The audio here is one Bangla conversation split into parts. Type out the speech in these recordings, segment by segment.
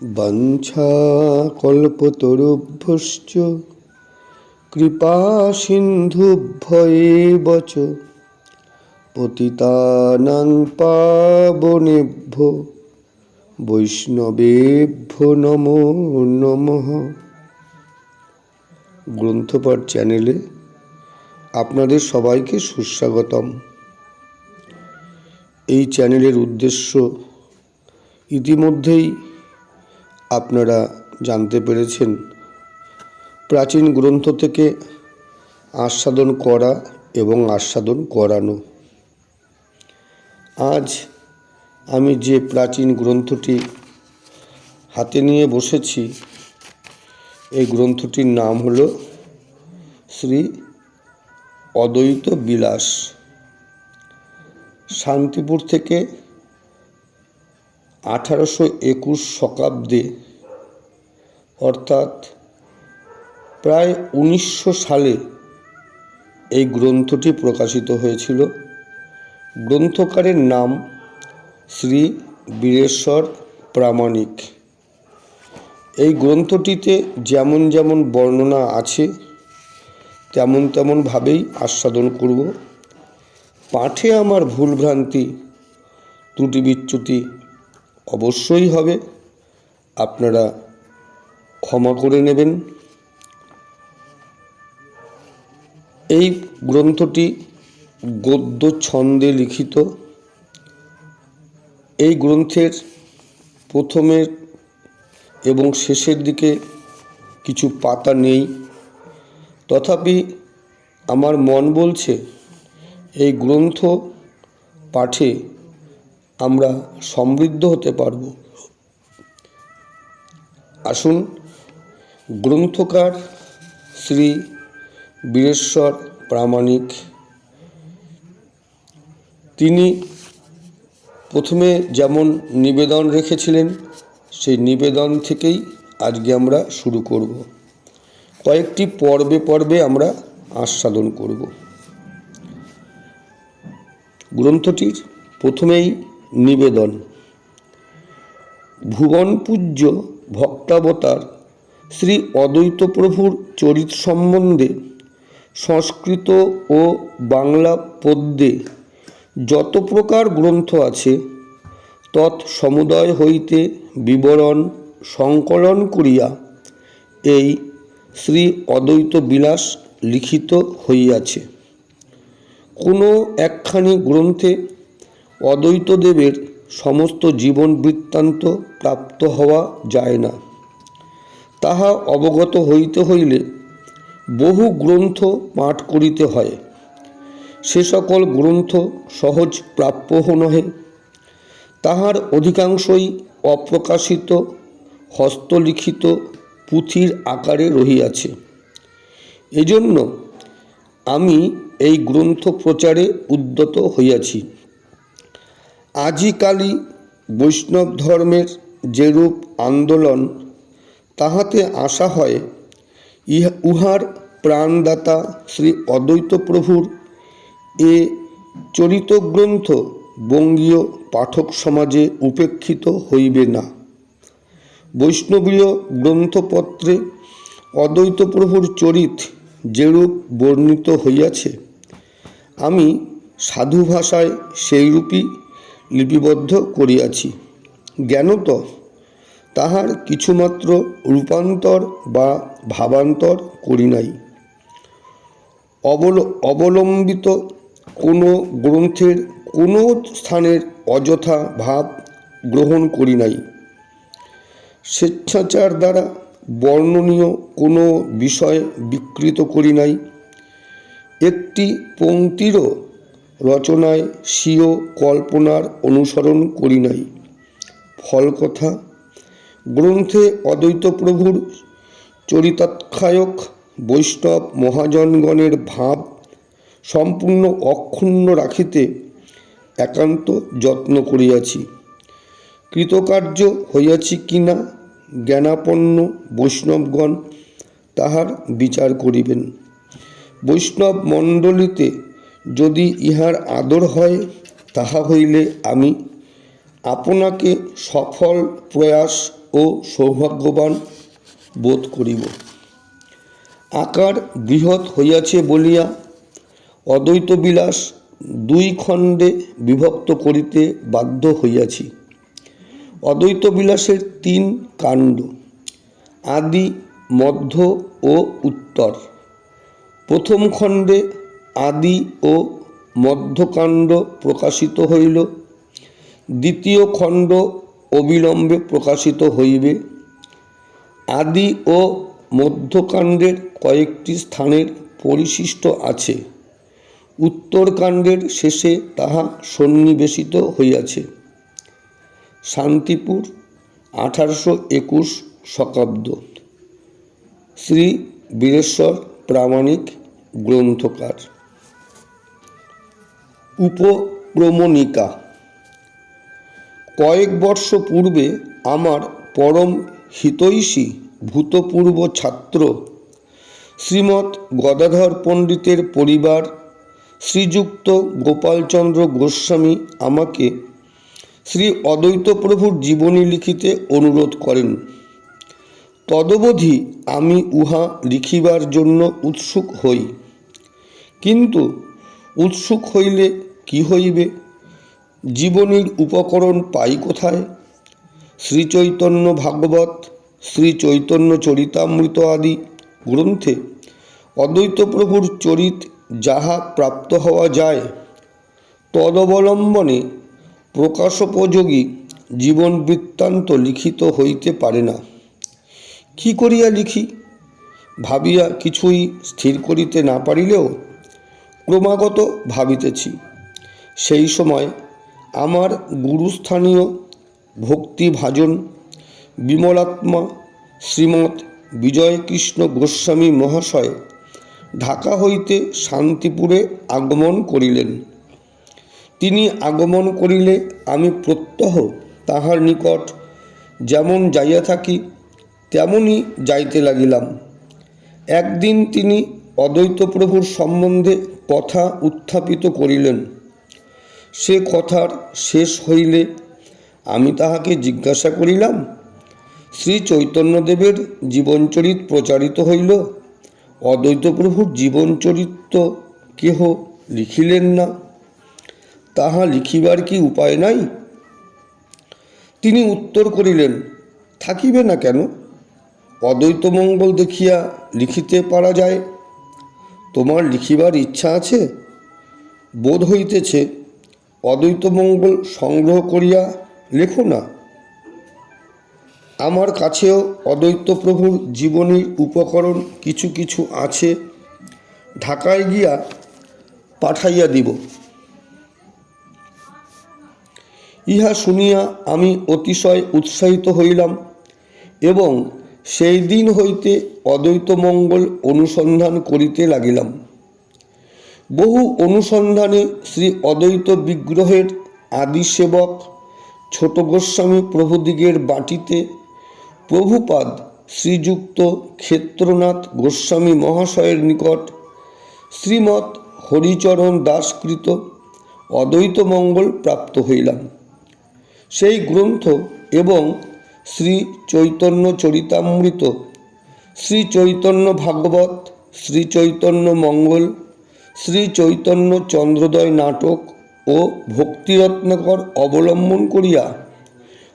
বাঞ্ছাকল্পতরুভ্যশ্চ কৃপা সিন্ধুভ্যেব চ পতিতানাং পাবনেভ্য বৈষ্ণবেভ্য নমো নমঃ। গ্রন্থপাঠ চ্যানেলে আপনাদের সবাইকে সুস্বাগতম। এই চ্যানেলের উদ্দেশ্য ইতিমধ্যেই আপনারা জানতে পেরেছেন। প্রাচীন গ্রন্থ থেকে আস্বাদন করা এবং আস্বাদন করানো। আজ আমি যে প্রাচীন গ্রন্থটি হাতে নিয়ে বসেছি, এই গ্রন্থটির নাম হল শ্রী অদ্বৈত বিলাস। শান্তিপুর থেকে আঠারোশো একুশ শতাব্দে অর্থাৎ প্রায় উনিশশো সালে এই গ্রন্থটি প্রকাশিত হয়েছিল। গ্রন্থকারের নাম শ্রী বীরেশ্বর প্রামাণিক। এই গ্রন্থটিতে যেমন যেমন বর্ণনা আছে, তেমন তেমনভাবেই আস্বাদন করব। পাঠে আমার ভুলভ্রান্তি ত্রুটি বিচ্যুতি অবশ্যই হবে। আপনারা ক্ষমা করে নেবেন। এই গ্রন্থটি গদ্য ছন্দে লিখিত। এই গ্রন্থের প্রথমের এবং শেষের দিকে কিছু পাতা নেই। তথাপি আমার মন বলছে, এই গ্রন্থ পাঠে আমরা সমৃদ্ধ হতে পারব। আসুন গ্রন্থকার শ্রী বীরেশ্বর প্রামাণিক। তিনি প্রথমে যেমন নিবেদন রেখেছিলেন, সেই নিবেদন থেকেই আজকে আমরা শুরু করব। কয়েকটি পর্বে পর্বে আমরা আস্বাদন করব। গ্রন্থটির প্রথমেই নিবেদন। ভুবন পূজ্য ভক্তাবতার শ্রী অদ্বৈত প্রভুর চরিত সম্বন্ধে সংস্কৃত ও বাংলা পদ্যে যত প্রকার গ্রন্থ আছে, তৎ সমুদয় হইতে বিবরণ সংকলন করিয়া এই শ্রী অদ্বৈত বিলাস লিখিত হইয়াছে। কোনো একখানি গ্রন্থে অদ্বৈতদেবের সমস্ত জীবন বৃত্তান্ত প্রাপ্ত হওয়া যায় না। তাহা অবগত হইতে হইলে বহু গ্রন্থ পাঠ করিতে হয়। সে সকল গ্রন্থ সহজ প্রাপ্য নহে। তাহার অধিকাংশই অপ্রকাশিত, হস্তলিখিত, পুঁথির আকারে রহিয়াছে। এজন্য আমি এই গ্রন্থ প্রচারে উদ্যত হইয়াছি। আজিকালি বৈষ্ণব ধর্মের যেরূপ আন্দোলন তাহাতে আশা হয়, ইহা উহার প্রাণদাতা শ্রী অদ্বৈত প্রভুর এ চরিতগ্রন্থ বঙ্গীয় পাঠক সমাজে উপেক্ষিত হইবে না। বৈষ্ণবীয় গ্রন্থপত্রে অদ্বৈত প্রভুর চরিত যেরূপ বর্ণিত হইয়াছে, আমি সাধু ভাষায় সেইরূপই লিপিবদ্ধ করিয়াছি। জ্ঞানত তাহার কিছুমাত্র রূপান্তর বা ভাবান্তর করি নাই। অবল, অবলম্বিত কোনো গ্রন্থের কোনো স্থানের অযথা ভাব গ্রহণ করি নাই। স্বেচ্ছাচার দ্বারা বর্ণনীয় কোনো বিষয় বিকৃত করি নাই। একটি পংক্তিরও রচনায় স্বীয় কল্পনার অনুসরণ করি নাই। ফল কথা গ্রন্থে অদ্বৈত প্রভুর চরিতাখ্যায়ক বৈষ্ণব মহাজনগণের ভাব সম্পূর্ণ অক্ষুণ্ণ রাখিতে একান্ত যত্ন করিয়াছি। কৃতকার্য হইয়াছি কিনা জ্ঞানাপন্ন বৈষ্ণবগণ তাহার বিচার করিবেন। বৈষ্ণব মণ্ডলীতে যদি ইহার আদর হয়, তাহা হইলে আমি আপনাকে সফল প্রয়াস ও সৌভাগ্যবান বোধ করিব। আকার বৃহৎ হইয়াছে বলিয়া অদ্বৈত বিলাস দুই খণ্ডে বিভক্ত করিতে বাধ্য হইয়াছি। অদ্বৈত বিলাসের তিন কাণ্ড, আদি, মধ্য ও উত্তর। প্রথম খণ্ডে আদি ও মধ্যকাণ্ড প্রকাশিত হইল। দ্বিতীয় খণ্ড অবিলম্বে প্রকাশিত হইবে। আদি ও মধ্যকাণ্ডের কয়েকটি স্থানের পরিশিষ্ট আছে। উত্তরকাণ্ডের শেষে তাহা সন্নিবেশিত হইয়াছে। শান্তিপুর, আঠারোশো একুশ শতাব্দ শ্রী বীরেশ্বর প্রামাণিক গ্রন্থকার। উপক্রমণিকা কয়েক বর্ষ পূর্বে আমার পরম হিতৈষী ভূতপূর্ব ছাত্র শ্রীমৎ গদাধর পণ্ডিতের পরিবার, শ্রীযুক্ত গোপালচন্দ্র গোস্বামী আমাকে শ্রী অদ্বৈত প্রভুর জীবনী লিখিতে অনুরোধ করেন। তদবধি আমি উহা লিখিবার জন্য উৎসুক হই। কিন্তু উৎসুক হইলে কি হইবে? জীবনীর উপকরণ পাই কোথায়? শ্রীচৈতন্য ভাগবত, শ্রী চৈতন্য চরিতামৃত আদি গ্রন্থে অদ্বৈত প্রভুর চরিত যাহা প্রাপ্ত হওয়া যায়, তদবলম্বনে প্রকাশোপযোগী জীবন বৃত্তান্ত লিখিত হইতে পারে না। কি করিয়া লিখি? ভাবিয়া কিছুই স্থির করিতে না পারিলেও ক্রমাগত ভাবিতেছি। সেই সময় আমার গুরুস্থানীয় ভক্তিভাজন বিমলাত্মা শ্রীমৎ বিজয়কৃষ্ণ গোস্বামী মহাশয় ঢাকা হইতে শান্তিপুরে আগমন করিলেন। তিনি আগমন করিলে আমি প্রত্যহ তাহার নিকট যেমন যাইয়া থাকি তেমনই যাইতে লাগিলাম। একদিন তিনি অদ্বৈত প্রভুর সম্বন্ধে কথা উত্থাপিত করিলেন। সে কথার শেষ হইলে আমি তাহাকে জিজ্ঞাসা করিলাম, শ্রী চৈতন্যদেবের জীবনচরিত প্রচারিত হইল? অদ্বৈত প্রভুর জীবনচরিত কেহ লিখিলেন না? তাহা লিখিবার কি উপায় নাই? তিনি উত্তর করিলেন, থাকিবে না কেন? অদ্বৈত মঙ্গল দেখিয়া লিখিতে পারা যায়। তোমার লিখিবার ইচ্ছা আছে? বোধ হইতেছে অদ্বৈত মঙ্গল সংগ্রহ করিয়া লেখো না। আমার কাছেও অদ্বৈত প্রভুর জীবনীর উপকরণ কিছু কিছু আছে, ঢাকায় গিয়া পাঠাইয়া দিব। ইহা শুনিয়া আমি অতিশয় উৎসাহিত হইলাম এবং সেই দিন হইতে অদ্বৈত মঙ্গল অনুসন্ধান করিতে লাগিলাম। বহু অনুসন্ধানে শ্রী অদ্বৈত বিগ্রহের আদি সেবক ছোট গোস্বামী প্রভুদিগের বাটিতে প্রভুপাদ শ্রীযুক্ত ক্ষেত্রনাথ গোস্বামী মহাশয়ের নিকট শ্রীমৎ হরিচরণ দাসকৃত অদ্বৈত মঙ্গল প্রাপ্ত হইলাম। সেই গ্রন্থ এবং শ্রী চৈতন্য চরিতামৃত, শ্রী চৈতন্য ভাগবত, শ্রী চৈতন্য মঙ্গল শ্রী চৈতন্য চন্দ্রোদয় নাটক ও ভক্তিরত্নকর অবলম্বন করিয়া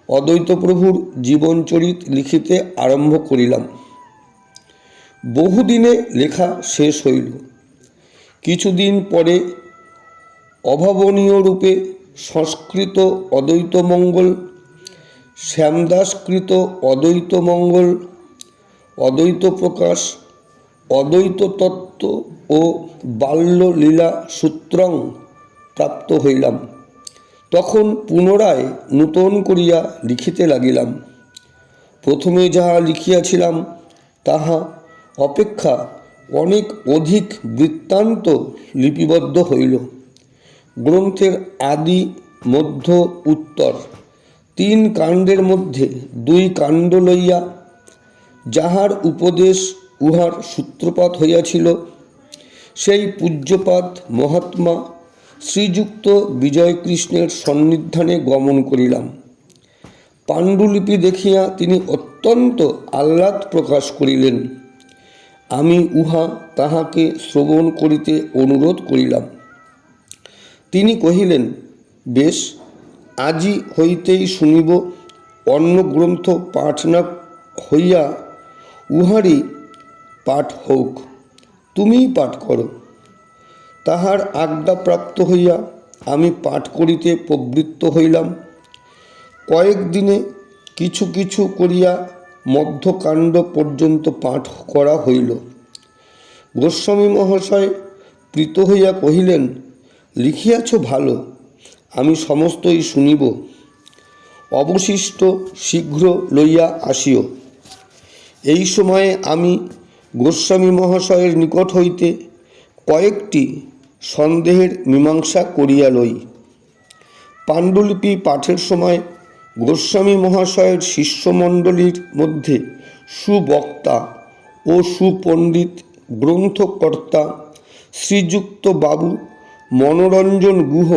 অদ্বৈত প্রভুর জীবনচরিত লিখিতে আরম্ভ করিলাম। বহুদিনে লেখা শেষ হইল। কিছুদিন পরে অভাবনীয় রূপে সংস্কৃত অদ্বৈত মঙ্গল শ্যামদাসকৃত অদ্বৈত মঙ্গল অদ্বৈত প্রকাশ অদ্বৈত তত্ত্ব ও বাল্যলীলা সূত্রং প্রাপ্ত হইলাম। তখন পুনরায় নূতন করিয়া লিখিতে লাগিলাম। প্রথমে যাহা লিখিয়াছিলাম, তাহা অপেক্ষা অনেক অধিক বৃত্তান্ত লিপিবদ্ধ হইল। গ্রন্থের আদি মধ্য উত্তর, তিন কাণ্ডের মধ্যে দুই কাণ্ড লইয়া, যাহার উপদেশ উহার সূত্রপাত হইয়াছিল সেই পূজ্যপাত মহাত্মা শ্রীযুক্ত বিজয়কৃষ্ণের সন্নিধানে গমন করিলাম। পাণ্ডুলিপি দেখিয়া তিনি অত্যন্ত আহ্লাদ প্রকাশ করিলেন। আমি উহা তাহাকে শ্রবণ করিতে অনুরোধ করিলাম। তিনি কহিলেন, বেশ, আজি হইতেই শুনিব অন্য গ্রন্থ পাঠ না হইয়া উহারই পাঠ হোক। তুমিই পাঠ করো। তাহার আজ্ঞাপ্রাপ্ত হইয়া আমি পাঠ করিতে প্রবৃত্ত হইলাম। কয়েকদিনে কিছু কিছু করিয়া মধ্যকাণ্ড পর্যন্ত পাঠ করা হইল। গোস্বামী মহাশয় প্রীত হইয়া কহিলেন, লিখিয়াছ ভালো, আমি সমস্তই শুনিব। অবশিষ্ট শীঘ্র লইয়া আসিও। এই সময়ে আমি গোস্বামী মহাশয়ের নিকট হইতে কয়েকটি সন্দেহের মীমাংসা করিয়া লই। পাণ্ডুলিপি পাঠের সময় গোস্বামী মহাশয়ের শিষ্যমণ্ডলীর মধ্যে সুবক্তা ও সুপণ্ডিত গ্রন্থকর্তা শ্রীযুক্ত বাবু মনোরঞ্জন গুহ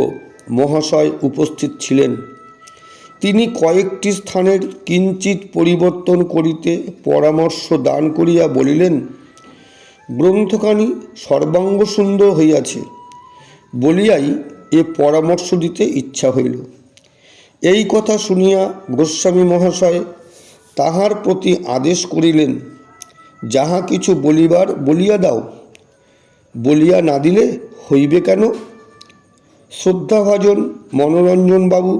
মহাশয় উপস্থিত ছিলেন। তিনি কয়েকটি স্থানের কিঞ্চিত পরিবর্তন করিতে পরামর্শ দান করিয়া বলিলেন, গ্রন্থখানি সর্বাঙ্গ সুন্দর হইয়াছে। বলিয়াই এ পরামর্শ দিতে ইচ্ছা হইল। এই কথা শুনিয়া গোস্বামী মহাশয় তাহার প্রতি আদেশ করিলেন, যাহা কিছু বলিবার বলিয়া দাও। বলিয়া না দিলে হইবে কেন? শ্রদ্ধাভাজন মনোরঞ্জনবাবু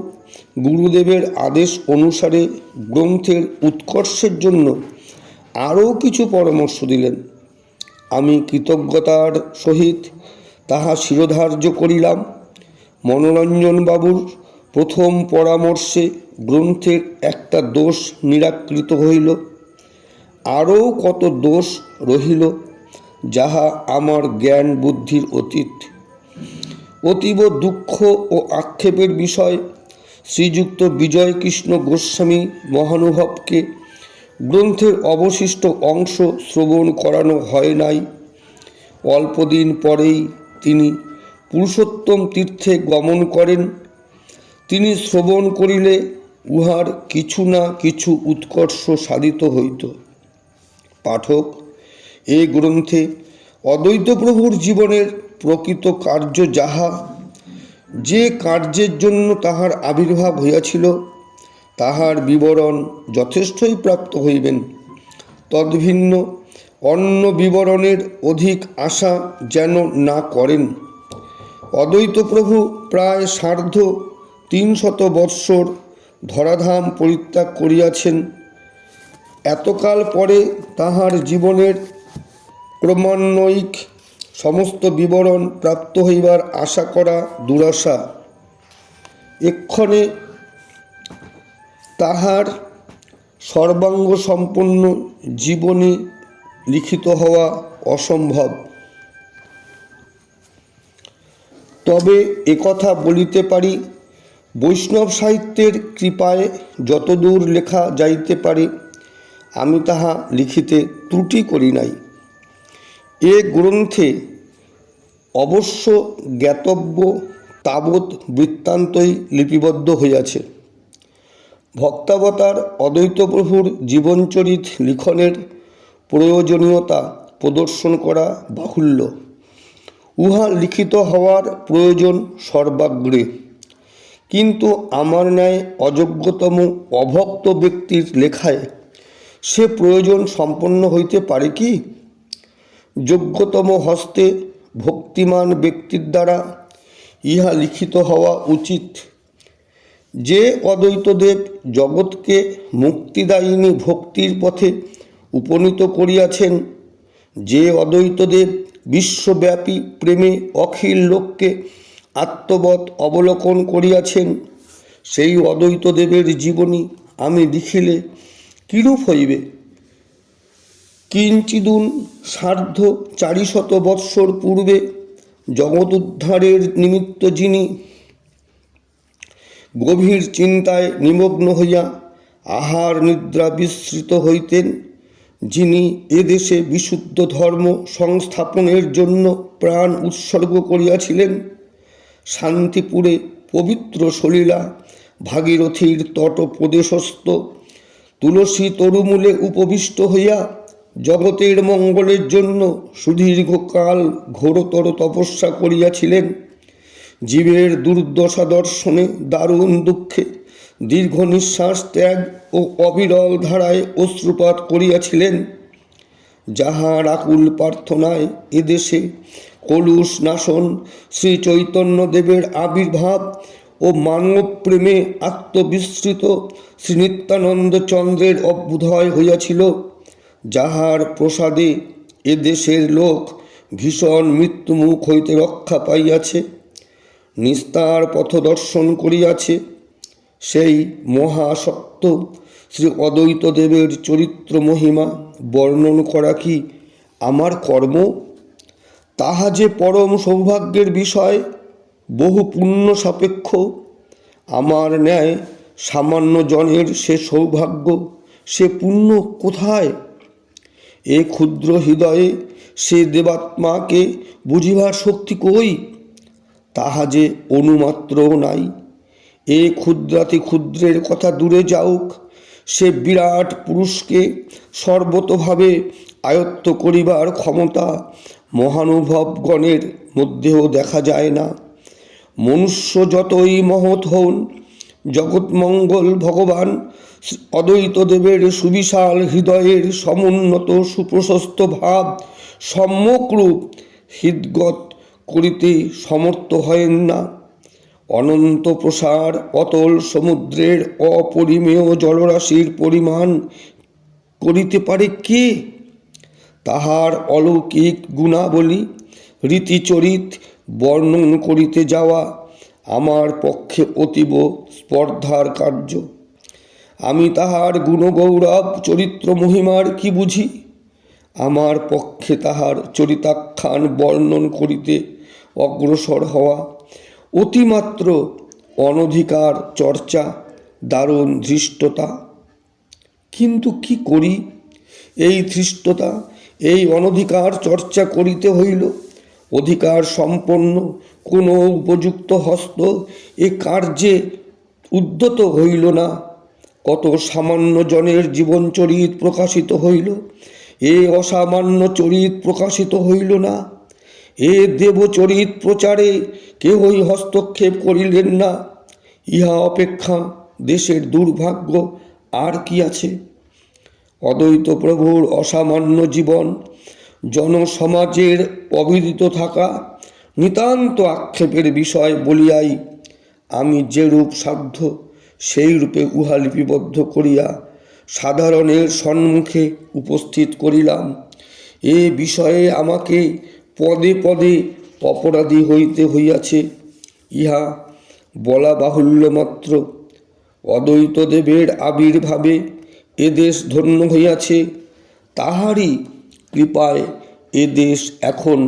গুরুদেবের আদেশ অনুসারে গ্রন্থের উৎকর্ষের জন্য আরও কিছু পরামর্শ দিলেন। আমি কৃতজ্ঞতার সহিত তাহা শিরোধার্য করিলাম। মনোরঞ্জনবাবুর প্রথম পরামর্শে গ্রন্থের একটা দোষ নিরাকৃত হইল। আরও কত দোষ রহিল যাহা আমার জ্ঞান বুদ্ধির অতীত। অতীব দুঃখ ও আক্ষেপের বিষয় শ্রীযুক্ত বিজয়কৃষ্ণ গোস্বামী মহানুভবকে গ্রন্থের অবশিষ্ট অংশ শ্রবণ করানো হয় নাই। অল্পদিন পরেই তিনি পুরুষোত্তম তীর্থে গমন করেন। তিনি শ্রবণ করিলে উহার কিছু না কিছু উৎকর্ষ সাধিত হইত। পাঠক, এ গ্রন্থে অদ্বৈত প্রভুর জীবনের প্রকৃত কার্য যাহা যে কার্যের জন্য তাহার আবির্ভাব হইয়াছিল, তাহার বিবরণ যথেষ্টই প্রাপ্ত হইবেন। তদ্ভিন্ন অন্য বিবরণের অধিক আশা যেন না করেন। অদ্বৈত প্রভু প্রায় সার্ধ তিনশত বৎসর ধরাধাম পরিত্যাগ করিয়াছেন। এতকাল পরে তাহার জীবনের ক্রমান্বয়িক সমস্ত বিবরণ প্রাপ্ত হইবার আশা করা দুরাশা। এক্ষণে তাহার সর্বাঙ্গ সম্পন্ন জীবনী লিখিত হওয়া অসম্ভব। তবে একথা বলিতে পারি, বৈষ্ণব সাহিত্যের কৃপায় যতদূর লেখা যাইতে পারে, আমি তাহা লিখিতে ত্রুটি করি নাই। এ গ্রন্থে অবশ্য জ্ঞাতব্য তাবৎ বৃত্তান্তই লিপিবদ্ধ হইয়াছে। ভক্তাবতার অদ্বৈত প্রভুর জীবনচরিত লিখনের প্রয়োজনীয়তা প্রদর্শন করা বাহুল্য। উহা লিখিত হওয়ার প্রয়োজন সর্বাগ্রে। কিন্তু আমার ন্যায় অযোগ্যতম অভক্ত ব্যক্তির লেখায় সে প্রয়োজন সম্পন্ন হইতে পারে কি? যোগ্যতম হস্তে ভক্তিমান ব্যক্তির দ্বারা ইহা লিখিত হওয়া উচিত। যে অদ্বৈতদেব জগৎকে মুক্তিদায়িনী ভক্তির পথে উপনীত করিয়াছেন, যে অদ্বৈতদেব বিশ্বব্যাপী প্রেমে অখিল লোককে আত্মবৎ অবলোকন করিয়াছেন, সেই অদ্বৈতদেবের জীবনী আমি লিখিলে কিরূপ হইবে? কিঞ্চিদুন সার্ধ চারিশত বৎসর পূর্বে জগৎ উদ্ধারের নিমিত্ত যিনি গভীর চিন্তায় নিমগ্ন হইয়া আহার নিদ্রা বিস্মৃত হইতেন, যিনি এদেশে বিশুদ্ধ ধর্ম সংস্থাপনের জন্য প্রাণ উৎসর্গ করিয়াছিলেন। শান্তিপুরে পবিত্র সলীলা ভাগীরথীর তট প্রদেশস্থ তুলসী তরুমূলে উপবিষ্ট হইয়া জগতের মঙ্গলের জন্য সুদীর্ঘকাল ঘোরতর তপস্যা করিয়াছিলেন। জীবের দুর্দশা দর্শনে দারুণ দুঃখে দীর্ঘ নিঃশ্বাস ত্যাগ ও অবিরল ধারায় অশ্রুপাত করিয়াছিলেন। যাহার আকুল প্রার্থনায় এদেশে কলুষ নাশন, শ্রী চৈতন্যদেবের আবির্ভাব ও মানব প্রেমে আত্মবিস্মৃত শ্রী নিত্যানন্দ চন্দ্রের অভ্যুদয় হইয়াছিল। যাহার প্রসাদে এদেশের লোক ভীষণ মৃত্যুমুখ হইতে রক্ষা পাইয়াছে, নিস্তার পথ দর্শন করিয়াছে। সেই মহাসত্য শ্রী অদ্বৈতদেবের চরিত্র মহিমা বর্ণন করা কি আমার কর্ম? তাহা যে পরম সৌভাগ্যের বিষয়, বহু পুণ্য সাপেক্ষ। আমার ন্যায় সামান্য জনের সে সৌভাগ্য, সে পুণ্য কোথায়? এ ক্ষুদ্র হৃদয়ে সে দেবাত্মাকে বুঝিবার শক্তি কই? তাহা যে অনুমাত্রও নাই। এ ক্ষুদ্রাতি ক্ষুদ্রের কথা দূরে যাওক সে বিরাট পুরুষকে সর্বতভাবে আয়ত্ত করিবার ক্ষমতা মহানুভবগণের মধ্যেও দেখা যায় না। মনুষ্য যতই মহৎ হন জগৎমঙ্গল ভগবান অদ্বৈতদেবের সুবিশাল হৃদয়ের সমুন্নত সুপ্রশস্ত ভাব সম্যকরূপ হৃদগত করিতে সমর্থ হয়েন না। অনন্ত প্রসার অতল সমুদ্রের অপরিমেয় জলরাশির পরিমাণ করিতে পারে কে? তাহার অলৌকিক গুণাবলী, রীতিচরিত বর্ণন করিতে যাওয়া আমার পক্ষে অতীব স্পর্ধার কার্য। আমি তাহার গুণগৌরব, চরিত্র মহিমার কি বুঝি? আমার পক্ষে তাহার চরিতাখ্যান বর্ণন করিতে অগ্রসর হওয়া অতিমাত্র অনধিকার, চর্চা, দারুণ ধৃষ্টতা। কিন্তু কি করি? এই ধৃষ্টতা, এই অনধিকার চর্চা করিতে হইল। অধিকার সম্পন্ন, কোনো উপযুক্ত হস্ত এ কার্যে উদ্যত হইল না। কত সামান্য জনের জীবন চরিত প্রকাশিত হইল? এ অসামান্য চরিত প্রকাশিত হইল না। এ দেবচরিত প্রচারে কেহই হস্তক্ষেপ করিলেন না। ইহা অপেক্ষা দেশের দুর্ভাগ্য আর কি আছে? অদ্বৈত প্রভুর অসামান্য জীবন, জনসমাজের অবিদিত থাকা, নিতান্ত আক্ষেপের বিষয় বলিয়াই আমি যেরূপ সাধ্য সেই রূপে উহা লিপিবদ্ধ করিয়া সাধারণের সম্মুখে উপস্থিত করিলাম। এ বিষয়ে আমাকে পদে পদে অপরাধী হইতে হইয়াছে। ইহা বলা বাহুল্য মাত্র। অদ্বৈতদেবের আবির্ভাবে এদেশ ধন্য হইয়াছে। তাহারই কৃপায় এদেশ এখন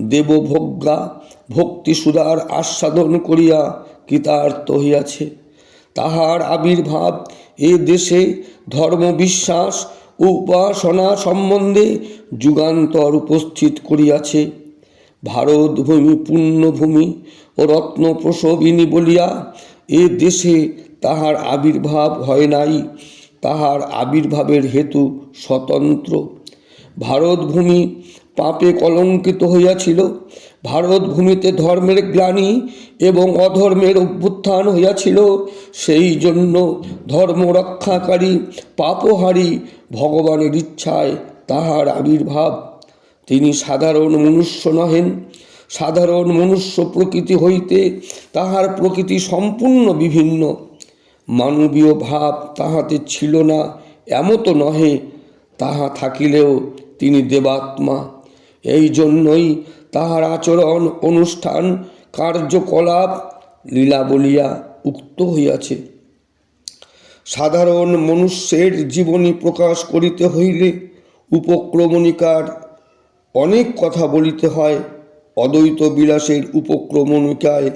দেবভোগ্যা ভক্তিসুধার আস্বাদন করিয়া কৃতার্থ হইয়াছে। তাহার আবির্ভাব এ দেশে ধর্মবিশ্বাস ও উপাসনা সম্বন্ধে যুগান্তর উপস্থিত করিয়াছে। ভারতভূমি পুণ্যভূমি ও রত্ন প্রসবিনী বলিয়া এ দেশে তাহার আবির্ভাব হয় নাই। তাহার আবির্ভাবের হেতু স্বতন্ত্র। ভারতভূমি পাপে কলঙ্কিত হইয়াছিল। ভারতভূমিতে ধর্মের গ্লানি এবং অধর্মের অভ্যুত্থান হইয়াছিল, সেই জন্য ধর্ম রক্ষাকারী পাপহারী ভগবানের ইচ্ছায় তাহার আবির্ভাব। তিনি সাধারণ মনুষ্য নহেন, সাধারণ মনুষ্য প্রকৃতি হইতে তাহার প্রকৃতি সম্পূর্ণ বিভিন্ন। মানবীয় ভাব তাহাতে ছিল না, এমতো নহে, তাহা থাকিলেও তিনি দেবাত্মা। এই জন্যই তাহার আচরণ, অনুষ্ঠান, কার্যকলাপ লীলা বলিয়া উক্ত হইয়াছে। সাধারণ মনুষ্যের জীবনী প্রকাশ করিতে হইলে উপক্রমণিকার অনেক কথা বলিতে হয়। অদ্বৈত বিলাসের উপক্রমণিকায়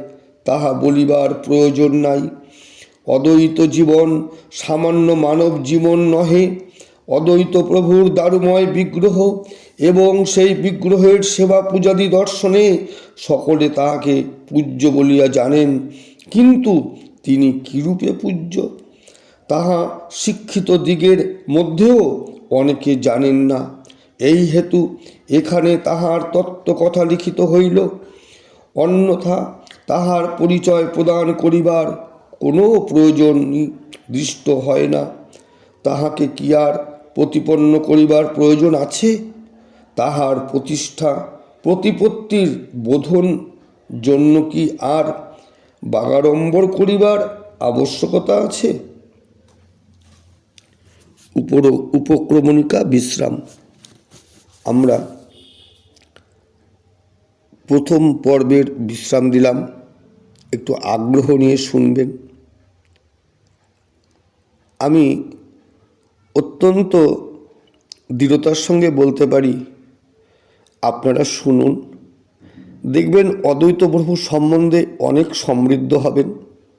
তাহা বলিবার প্রয়োজন নাই। অদ্বৈত জীবন সামান্য মানব জীবন নহে। অদ্বৈত প্রভুর দারুময় বিগ্রহ এবং সেই বিগ্রহের সেবা পূজাদি দর্শনে সকলে তাহাকে পূজ্য বলিয়া জানেন। কিন্তু তিনি কিরূপে পূজ্য? তাহা শিক্ষিত দিগের মধ্যেও অনেকে জানেন না। এই হেতু এখানে তাহার তত্ত্ব কথা লিখিত হইল। অন্যথা তাহার পরিচয় প্রদান করিবার কোনো প্রয়োজন দৃষ্ট হয় না। তাহাকে কি আর প্রতিপন্ন করিবার প্রয়োজন আছে? তাহার প্রতিষ্ঠা, প্রতিপত্তির বোধন জন্য কি আর বাগাড়ম্বর করিবার আবশ্যকতা আছে? উপর, উপক্রমণিকা বিশ্রাম। আমরা প্রথম পর্বের বিশ্রাম দিলাম। একটু আগ্রহ নিয়ে শুনবেন। আমি অত্যন্ত দৃঢ়তার সঙ্গে বলতে পারি আপনারা শুনুন। দেখবেন অদ্বৈত প্রভু সম্বন্ধে অনেক সমৃদ্ধ হবেন।